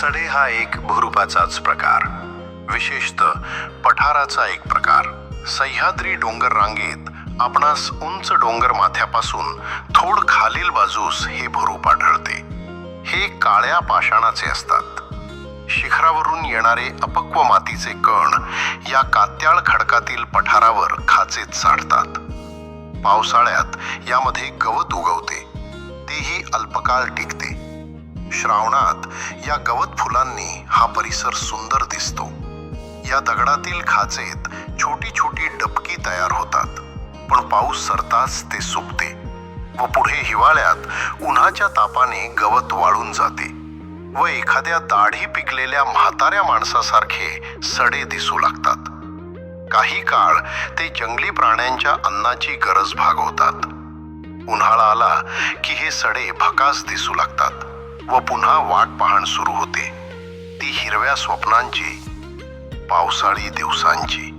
सडे हा एक भुरुपाचाच प्रकार. विशेषतः पठाराचा एक प्रकार. सह्याद्री डोंगर रांगेत आपणास उंच डोंगर माथ्यापासून थोड खालील बाजूस हे भुरूप आढळते. हे काळ्या पाषाणाचे असतात. शिखरावरून येणारे अपक्व मातीचे कण या कात्याळ खडकातील पठारावर खाचेत साठतात. पावसाळ्यात यामध्ये गवत उगवते. तेही अल्पकाळ टिकते. श्रावणात या गवत फुलांनी हा परिसर सुंदर दिसतो. या दगडातील खाचेत छोटी छोटी डबकी तयार होतात. पण पाऊस सरताच ते सुकते व पुढे हिवाळ्यात उन्हाच्या तापाने गवत वाळून जाते व एखाद्या दाढी पिकलेल्या म्हाताऱ्या माणसासारखे सडे दिसू लागतात. काही काळ ते जंगली प्राण्यांच्या अन्नाची गरज भागवतात. उन्हाळा आला की हे सडे भकास दिसू लागतात. व पुन्हा वाट पाहण सुरू होते. ती हिरव्या स्वप्नांची पावसाळी दिवसांची.